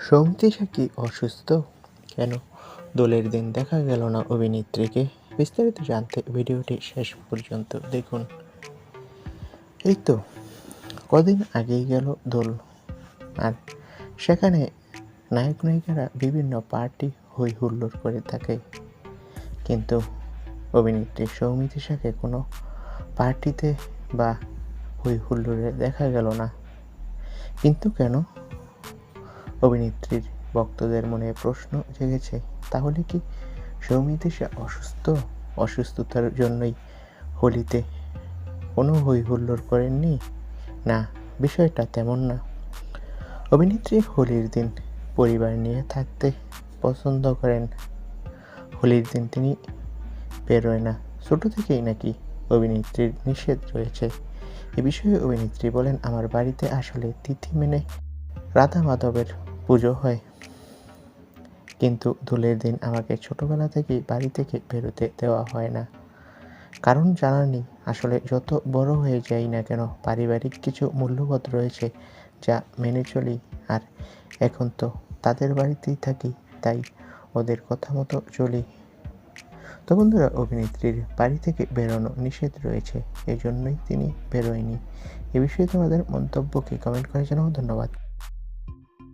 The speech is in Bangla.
সৌমিত্রী কি অসুস্থ? কেন? দোলের দিন দেখা গেল না অভিনেত্রীকে। বিস্তারিত জানতে ভিডিওটি শেষ পর্যন্ত দেখুন। এই তো, কদিন আগেই গেল দোল। আর সেখানে নায়ক নায়িকারা বিভিন্ন পার্টি হই হুল্লোড় করে থাকে। কিন্তু অভিনেত্রী সৌমিত্রী শাকে কোনো পার্টিতে বা হই হুল্লোড়ে দেখা গেল না। কিন্তু কেন? অভিনেত্রীর ভক্তদের মনে প্রশ্ন জেগেছে, তাহলে কি সৌমিত্রী সে অসুস্থ? অসুস্থতার জন্যই হোলিতে কোনো হই হুল্লোড় করেননি? না, বিষয়টা তেমন না। অভিনেত্রী হোলির দিন পরিবার নিয়ে থাকতে পছন্দ করেন। হোলির দিন তিনি বেরোয় না। ছোটো থেকেই নাকি অভিনেত্রীর নিষেধ রয়েছে। এ বিষয়ে অভিনেত্রী বলেন, আমার বাড়িতে আসলে তিথি মেনে রাধা মাধবের পুজো হয়। কিন্তু দোলের দিন আমাকে ছোটবেলা থেকেই বাড়ি থেকে বেরোতে দেওয়া হয় না। কারণ জানা নেই, আসলে যত বড় হয়ে যাই না কেন পারিবারিক কিছু মূল্যবোধ রয়েছে যা মেনে চলি। আর এখন তো তাদের বাড়িতেই থাকি, তাই ওদের কথা মতো চলি। তো বন্ধুরা, অভিনেত্রীর বাড়ি থেকে বেরোনো নিষেধ রয়েছে এই জন্যই তিনি বেরোয়নি। এ বিষয়ে তোমাদের মন্তব্যকে কমেন্ট করে জানাব ধন্যবাদ।